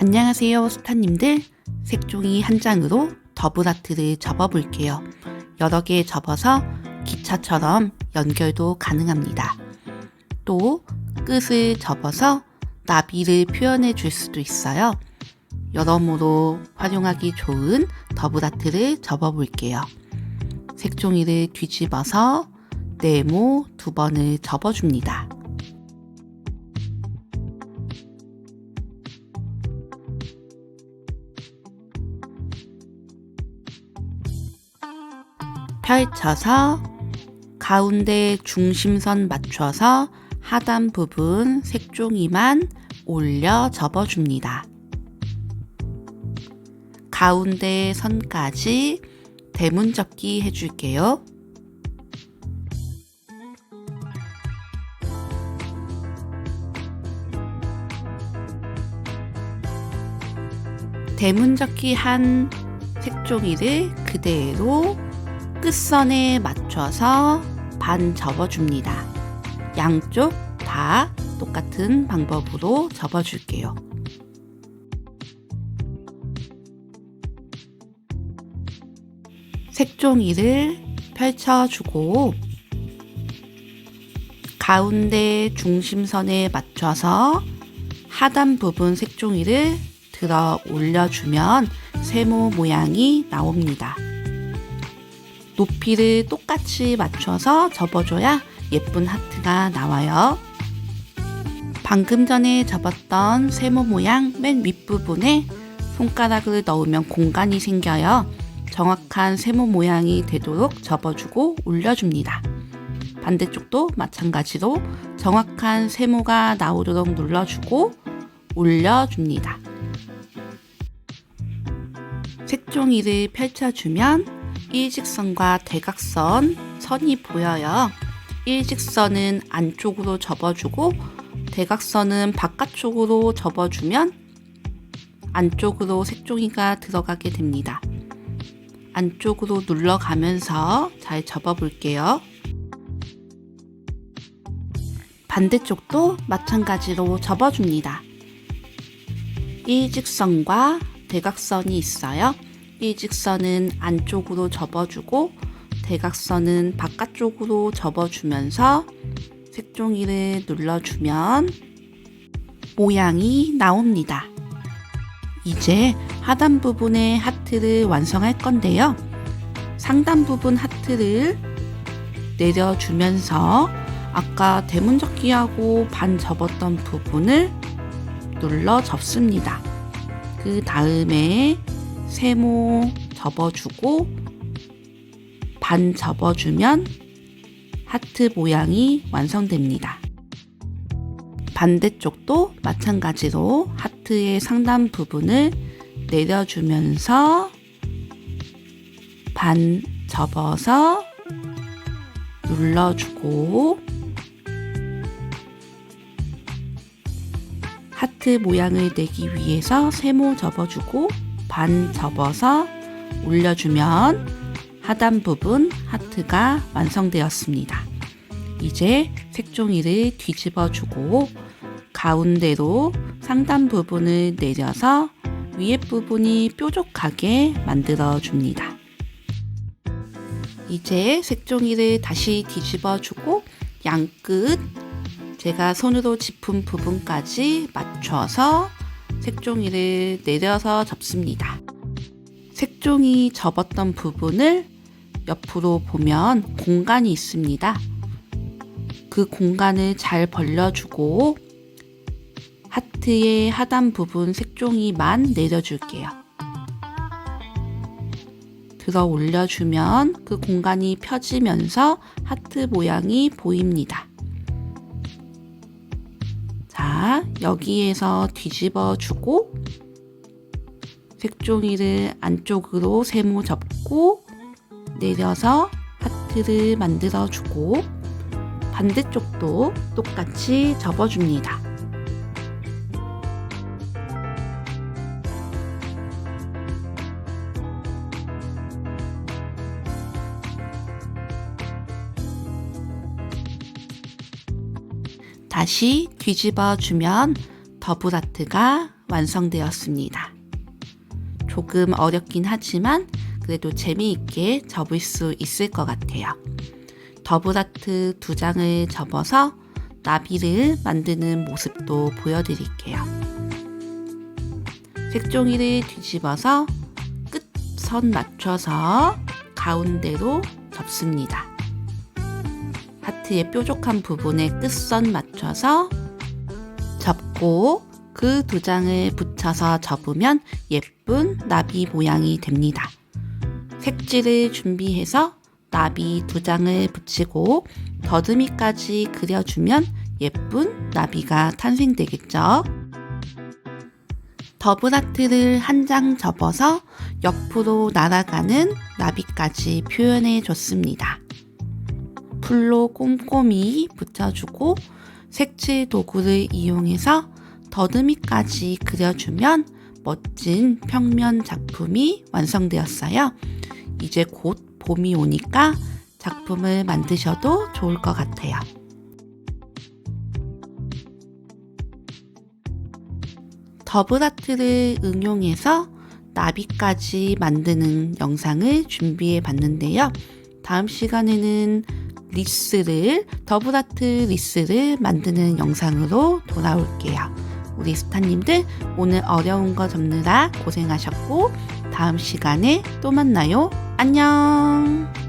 안녕하세요 스타님들. 색종이 한 장으로 더블아트를 접어볼게요. 여러 개 접어서 기차처럼 연결도 가능합니다. 또 끝을 접어서 나비를 표현해 줄 수도 있어요. 여러모로 활용하기 좋은 더블아트를 접어볼게요. 색종이를 뒤집어서 네모 두 번을 접어줍니다 펼쳐서 가운데 중심선 맞춰서 하단 부분 색종이만 올려 접어줍니다. 가운데 선까지 대문 접기 해줄게요. 대문 접기 한 색종이를 그대로 끝선에 맞춰서 반 접어줍니다. 양쪽 다 똑같은 방법으로 접어줄게요. 색종이를 펼쳐주고 가운데 중심선에 맞춰서 하단 부분 색종이를 들어 올려주면 세모 모양이 나옵니다. 높이를 똑같이 맞춰서 접어줘야 예쁜 하트가 나와요. 방금 전에 접었던 세모 모양 맨 윗부분에 손가락을 넣으면 공간이 생겨요. 정확한 세모 모양이 되도록 접어주고 올려줍니다. 반대쪽도 마찬가지로 정확한 세모가 나오도록 눌러주고 올려줍니다. 색종이를 펼쳐주면 일직선과 대각선 선이 보여요. 일직선은 안쪽으로 접어주고 대각선은 바깥쪽으로 접어주면 안쪽으로 색종이가 들어가게 됩니다. 안쪽으로 눌러가면서 잘 접어볼게요. 반대쪽도 마찬가지로 접어줍니다. 일직선과 대각선이 있어요. 일직선은 안쪽으로 접어주고 대각선은 바깥쪽으로 접어주면서 색종이를 눌러주면 모양이 나옵니다. 이제 하단 부분의 하트를 완성할 건데요. 상단 부분 하트를 내려주면서 아까 대문접기하고 반 접었던 부분을 눌러 접습니다. 그 다음에 세모 접어주고 반 접어주면 하트 모양이 완성됩니다. 반대쪽도 마찬가지로 하트의 상단 부분을 내려주면서 반 접어서 눌러주고 하트 모양을 내기 위해서 세모 접어주고 반 접어서 올려주면 하단 부분 하트가 완성되었습니다. 이제 색종이를 뒤집어 주고 가운데로 상단 부분을 내려서 위에 부분이 뾰족하게 만들어 줍니다. 이제 색종이를 다시 뒤집어 주고 양끝 제가 손으로 짚은 부분까지 맞춰서 색종이를 내려서 접습니다. 색종이 접었던 부분을 옆으로 보면 공간이 있습니다. 그 공간을 잘 벌려주고 하트의 하단 부분 색종이만 내려줄게요. 들어 올려주면 그 공간이 펴지면서 하트 모양이 보입니다. 자, 여기에서 뒤집어 주고 색종이를 안쪽으로 세모 접고 내려서 하트를 만들어 주고 반대쪽도 똑같이 접어줍니다. 다시 뒤집어 주면 더블아트가 완성되었습니다. 조금 어렵긴 하지만 그래도 재미있게 접을 수 있을 것 같아요. 더블아트 두 장을 접어서 나비를 만드는 모습도 보여드릴게요. 색종이를 뒤집어서 끝 선 맞춰서 가운데로 접습니다. 하트의 뾰족한 부분에 끝선 맞춰서 접고 그 두 장을 붙여서 접으면 예쁜 나비 모양이 됩니다. 색지를 준비해서 나비 두 장을 붙이고 더듬이까지 그려주면 예쁜 나비가 탄생되겠죠. 더블아트를 한 장 접어서 옆으로 날아가는 나비까지 표현해 줬습니다. 풀로 꼼꼼히 붙여주고 색칠 도구를 이용해서 더듬이까지 그려주면 멋진 평면 작품이 완성되었어요. 이제 곧 봄이 오니까 작품을 만드셔도 좋을 것 같아요. 더블아트를 응용해서 나비까지 만드는 영상을 준비해 봤는데요. 다음 시간에는 리스를, 더블 아트 리스를 만드는 영상으로 돌아올게요. 우리 스타님들 오늘 어려운 거 접느라 고생하셨고, 다음 시간에 또 만나요. 안녕!